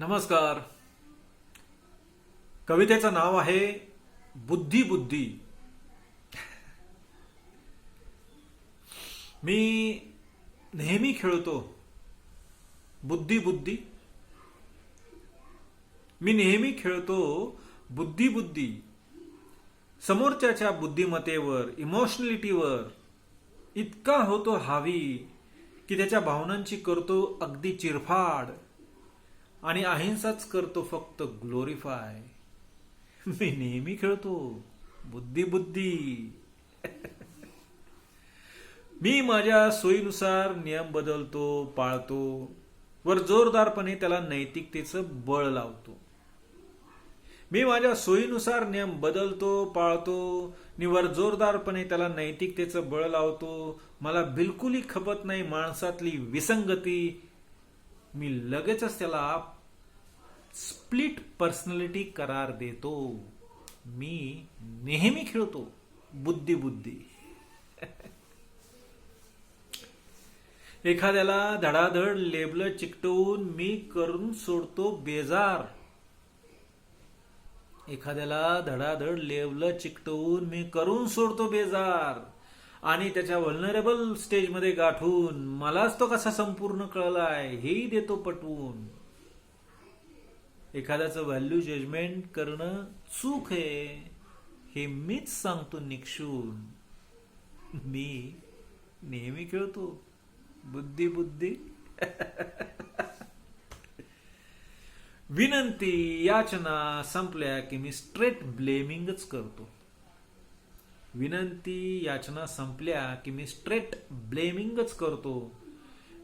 नमस्कार. कवितेचं नाव आहे बुद्धी बुद्धी. मी नेहमी खेळतो बुद्धी बुद्धी. मी नेहमी खेळतो बुद्धी बुद्धी. समोरच्याच्या बुद्धिमत्तेवर इमोशनलिटीवर इतका होतो हावी की त्याच्या भावनांची करतो अगदी चिरफाड. आणि अहिंसाच करतो फक्त ग्लोरीफाय मी नेहमी खेळतो. बुद्धी बुद्धी. मी माझ्या सोयीनुसार नियम बदलतो पाळतो. वर जोरदारपणे त्याला नैतिकतेचं बळ लावतो. मी माझ्या सोयीनुसार नियम बदलतो पाळतो. निवर जोरदारपणे त्याला नैतिकतेचं बळ लावतो. मला बिलकुलही खपत नाही माणसातली विसंगती मी लगेचच त्याला स्प्लिट पर्सनॅलिटी करार देतो. मी नेहमी खेळतो. बुद्धी बुद्धी. एखाद्याला धडाधड लेबल चिकटवून मी करून सोडतो बेजार. एखाद्याला धडाधड लेबल चिकटवून मी करून सोडतो बेजार. आणि त्याच्या वल्नरेबल स्टेजमध्ये गाठून मलाच तो कसा संपूर्ण कळलाय हेही देतो पटवून. एखाद्याचं व्हॅल्यू जजमेंट करणं चूक आहे हे मीच सांगतो निक्षून. मी नेहमी खेळतो. बुद्धी बुद्धी. विनंती याचना संपल्या की मी स्ट्रेट ब्लेमिंगच करतो. विनंती याचना संपल्या की मी स्ट्रेट ब्लेमिंगच करतो.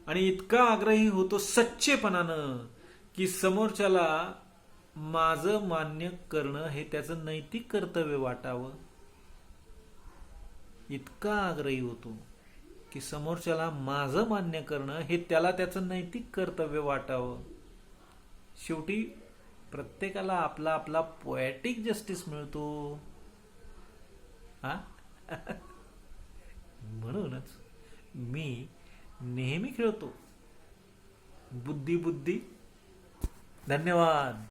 आणि इतका आग्रही होतो सच्चेपणानं की समोरच्याला माझं मान्य करणं हे त्याचं नैतिक कर्तव्य वाटावं. इतका आग्रही होतो की समोरच्याला माझं मान्य करणं हे त्याला त्याचं नैतिक कर्तव्य वाटावं. शेवटी प्रत्येकाला आपला आपला पोएटिक जस्टिस मिळतो. हा? म्हणूनच मी नेहमी खेळतो. बुद्धी बुद्धी. धन्यवाद.